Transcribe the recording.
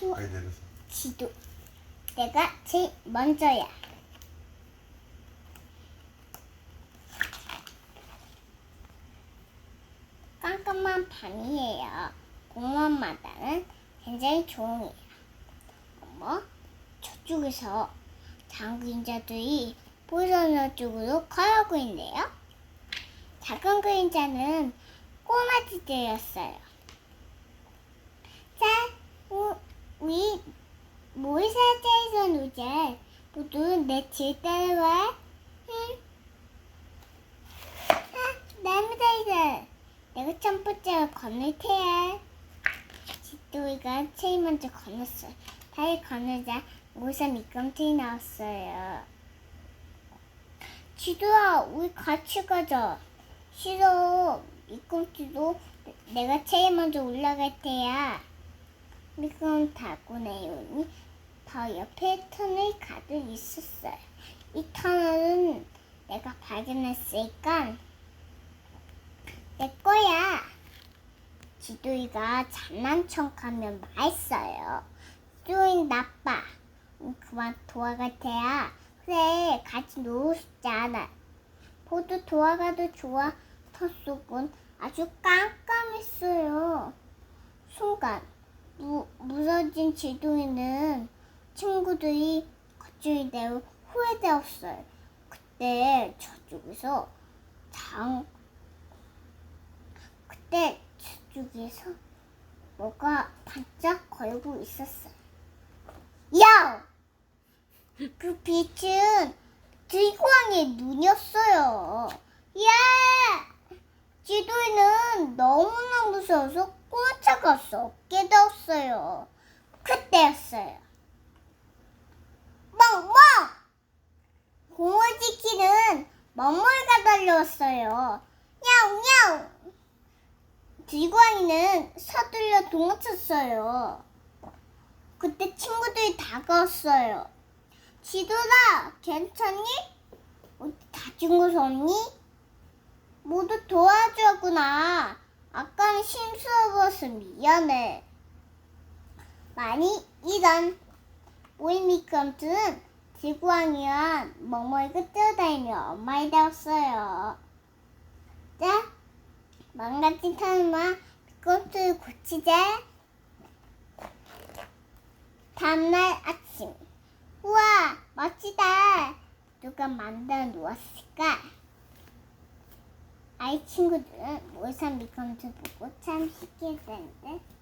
수 가까이 내려서. 지도 내가 제일 먼저야. 깜깜한 밤이에요. 공원마다는 굉장히 조용해요. 어머, 저쪽에서 장그림자들이 보선로 쪽으로 걸어오고 있네요. 작은 그림자는 꼬마지들이었어요. 자, 우, 우리 모의사자에서 놀자. 모두 내 따라와. 응. 아. 내가 첫 번째로 건널 테야. 지도이가 제일 먼저 건넜어요. 다리 건너자 모의사 미끄럼틀이 나왔어요. 지도야, 우리 같이 가자. 싫어. 미끄럼틀도 내가 제일 먼저 올라갈 테야. 미끄럼 내려오니 바로 옆에 터널 가득 있었어요. 이 터널은 내가 발견했으니까 내 거야. 지도이가 가면 맛있어요. 지도이 나빠. 음, 그만 돌아갈 테야. 그래, 같이 놀고 싶지 않아. 모두 돌아가도 좋아. 터 속은 아주 깜깜했어요. 순간 무, 무너진 지도이는 친구들이 갑자기 내려 후회되었어요. 그때 저쪽에서 장 그때 저쪽에서 뭐가 반짝 걸고 있었어요. 야! 그 빛은 들광의 눈이었어요. 야! 지도이는 너무나 무서워서 수 되었어요. 그때였어요. 멍멍! 공을 지키는 멍멍이가 달려왔어요. 야옹야옹! 들광이는 서둘러 도망쳤어요. 그때 친구들이 다가왔어요. 지도라, 괜찮니? 어디 다친 곳 없니? 모두 도와주었구나. 아까는 심수어버서 미안해. 많이 이런 오이 미끄럼틀은 지구왕이와 멍멍이가 뛰어다니며 엄마이 되었어요. 자, 망가진 타는마 미끄럼틀을 고치자. 다음날 아침. 우와, 멋지다. 누가 만들어 놓았을까? 아이 친구들은 모산 미컴트 보고 참 신기했다는데